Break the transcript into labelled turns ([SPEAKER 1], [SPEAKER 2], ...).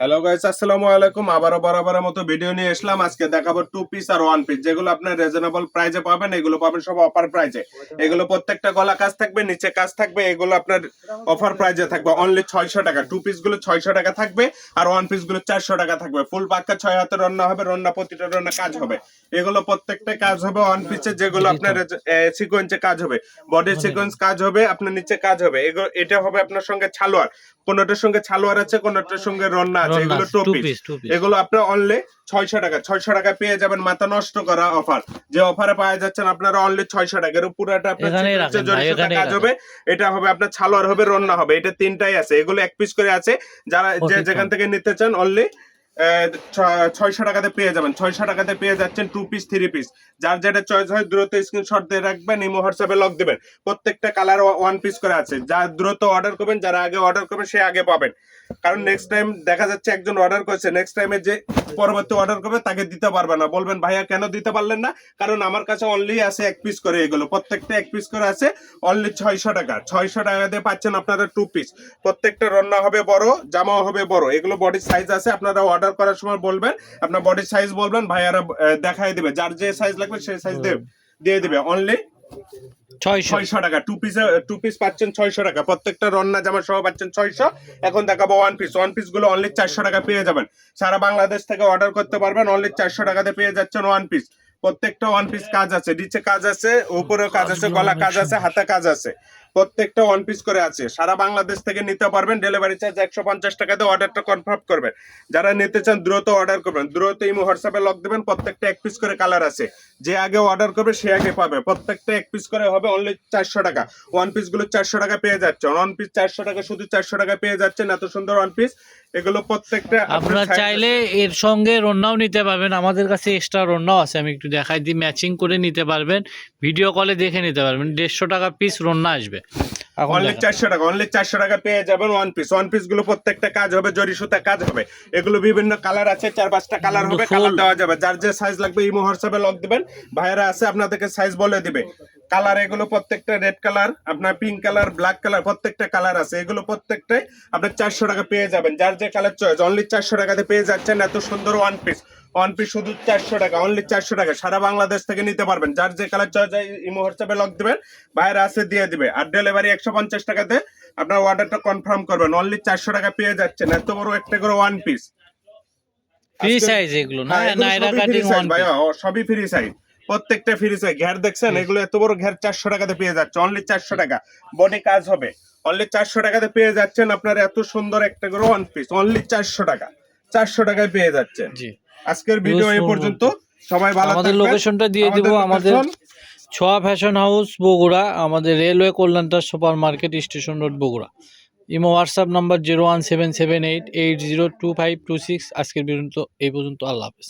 [SPEAKER 1] Hello guys আসসালামু আলাইকুম। আবারও বরাবরের মতো ভিডিও নিয়ে আসলাম আজকে দেখাবো টু পিস আর ওয়ান পিস যেগুলো আপনার রিজনেবল প্রাইজে পাবেন এগুলো পাবেন সব অফার প্রাইজে এগুলো প্রত্যেকটা গলা কাজ থাকবে নিচে কাজ থাকবে এগুলো আপনার অফার প্রাইজে থাকবে। অনলি ছয়শো টাকা। টু পিসগুলো ছয়শো টাকা থাকবে আর ওয়ান পিসগুলো চারশো টাকা থাকবে। ফুল পাক্কা ছয় হাতে রান্না হবে রান্না প্রতিটা রান্না কাজ হবে। এগুলো প্রত্যেকটা কাজ হবে ওয়ান পিসের যেগুলো আপনার সিকোয়েন্সে কাজ হবে। বডির সিকোয়েন্স কাজ হবে আপনার নিচে কাজ হবে। এগুলো এটা হবে আপনার সঙ্গে ছালোয়ার। কোনটার সঙ্গে ছালোয়ার আছে কোনটার সঙ্গে রন্না আছে এগুলো two
[SPEAKER 2] two
[SPEAKER 1] piece
[SPEAKER 2] piece two piece
[SPEAKER 1] এগুলো আপনার অনলি ছয়শো টাকা ছয়শো টাকা পেয়ে যাবেন মাথা নষ্ট করা অফার যে অফারে পাওয়া যাচ্ছেন আপনারা অনলি ছয়শো টাকা। এর পুরোটা আপনার কাজ হবে এটা হবে আপনার সালোয়ার হবে রন্না হবে এটা তিনটাই আছে। এগুলো এক পিস করে আছে। যারা যে যেখান থেকে নিতে চান অনলি ছয়শো টাকাতে পেয়ে যাবেন। ছয়শো টাকাতে পেয়ে যাচ্ছেন টু পিস থ্রি পিস যার যেটা চয়েস হয়, দ্রুত স্ক্রিনশট দিয়ে রাখবেন ইমো হোয়াটসঅ্যাপে লক দিবেন। প্রত্যেকটা কালার ওয়ান পিস করে আছে। যা দ্রুত অর্ডার করবেন, যারা আগে অর্ডার করবেন, সে আগে পাবেন। কারণ নেক্সট টাইম দেখা যাচ্ছে, একজন অর্ডার করছে। নেক্সট টাইমে যে পরবর্তী অর্ডার করবে তাকে দিতে পারবে না। বলবেন ভাইয়া কেন দিতে পারলেন না? কারণ আমার কাছে অনলি আছে এক পিস করে এগুলো। প্রত্যেকটা এক পিস করে আছে অনলি ছয়শো টাকা। ছয়শো টাকা দিয়ে পাচ্ছেন আপনারা টু পিস প্রত্যেকটা রান্না হবে বড় জামাও হবে বড়। এগুলো বডির সাইজ আছে আপনারা অর্ডার করার সময় বলবেন আপনার বডির সাইজ বলবেন ভাইয়ারা দেখাই দেবে। যার যে সাইজ লাগবে সেই সাইজ দেবে দিয়ে দিবে। অনলি
[SPEAKER 2] ছয়শো।
[SPEAKER 1] টাকা। টু পিস টু পিস পাচ্ছেন ছয়শো টাকা। প্রত্যেকটা রন্না জামা সহ পাচ্ছেন ছয়শো। এখন দেখাবো ওয়ান পিস ওয়ান পিসগুলো অনলি চারশো টাকা পেয়ে যাবেন। সারা বাংলাদেশ থেকে অর্ডার করতে পারবেন অনলি চারশো টাকাতে পেয়ে যাচ্ছেন ওয়ান পিস প্রত্যেকটা ওয়ান পিস কাজ আছে। নিচে কাজ আছে, উপরেও কাজ আছে গলা কাজ আছে, হাতে কাজ আছে। প্রত্যেকটা ওয়ান পিস করে আছে। সারা বাংলাদেশ থেকে নিতে পারবেন ডেলিভারি চার্জ একশো পঞ্চাশ টাকাতে অর্ডারটা কনফার্ম করবেন। যারা নিতে চান দ্রুত অর্ডার করবেন দ্রুত ইমো হোয়াটসঅ্যাপে লক দেবেন প্রত্যেকটা এক পিস করে কালার আছে। যে আগে অর্ডার করবে সে আগে পাবে। প্রত্যেকটা এক পিস করে হবে অনলি চারশো টাকা। ওয়ান পিসগুলো চারশো টাকা পেয়ে যাচ্ছে। ওয়ান পিস চারশো টাকা শুধু চারশো টাকা পেয়ে যাচ্ছেন এত সুন্দর ওয়ান পিস এগুলো প্রত্যেকটা আপনার
[SPEAKER 2] চাইলে এর সঙ্গে রন্নাও নিতে পারবেন। আমাদের কাছে এক্সট্রা রন্নাও আছে আমি একটু দেখাই দিই। ম্যাচিং করে নিতে পারবেন। ভিডিও কলে দেখে নিতে পারবেন। দেড়শো টাকা পিস রন্না আসবে।
[SPEAKER 1] অনলি। চারশো টাকা অনলি চারশো টাকা পেয়ে যাবেন ওয়ান পিস ওয়ান পিসগুলো প্রত্যেকটা কাজ হবে জরি সুতা কাজ হবে। এগুলো বিভিন্ন কালার আছে চার পাঁচটা কালার হবে কালার দেওয়া যাবে। যার যে সাইজ লাগবে ইমো হোয়াটসঅ্যাপে লক দিবেন। ভাইয়েরা আছে আপনাদেরকে সাইজ বলে দিবে। কালার এগুলো প্রত্যেকটা রেড কালার আপনার পিঙ্ক কালার ব্ল্যাক কালার প্রত্যেকটা কালার আছে। এগুলো প্রত্যেকটাই আপনার চারশো টাকা পেয়ে যাবেন। যার যে কালার চয়েস অনলি চারশো টাকাতে পেয়ে যাচ্ছেন এত সুন্দর ওয়ান পিস ওয়ান পিস শুধু চারশো টাকা অনলি চারশো টাকা। সারা বাংলাদেশ থেকে নিতে পারবেন। যার যে কালার চয়েস ইমো হোয়াটসঅ্যাপে লক দিবেন বাইরে আছে দিয়ে দিবে। আর ডেলিভারি একশো পঞ্চাশ টাকাতে আপনার অর্ডারটা কনফার্ম করবেন। অনলি চারশো টাকা পেয়ে যাচ্ছেন। এত বড় একটা করে ওয়ান পিস
[SPEAKER 2] ফ্রি সাইজ এগুলো না? নাইরা কাটিং ওয়ান
[SPEAKER 1] ভাইয়া ও, সবই ফ্রি সাইজ প্রত্যেকটা ফ্রি সাইজ ঘের দেখছেন? এগুলো এত বড় ঘের চারশো টাকাতে পেয়ে যাচ্ছে। অনলি চারশো টাকা। বডি কাজ হবে। অনলি চারশো টাকাতে পেয়ে যাচ্ছেন আপনার এত সুন্দর একটা করে ওয়ান পিস অনলি চারশো টাকা। চারশো টাকায় পেয়ে যাচ্ছেন। আজকের ভিডিও এই পর্যন্ত। সবাই ভালো
[SPEAKER 2] আমাদের লোকেশনটা দিয়ে দিব। আমাদের ছোয়া ফ্যাশন হাউস বগুড়া। আমাদের railway কল্যাণটা super market station road Bogura. Imo WhatsApp number zero one seven seven eight eight zero two five two six আজকের পর্যন্ত এই পর্যন্ত। আল্লাহ হাফেজ।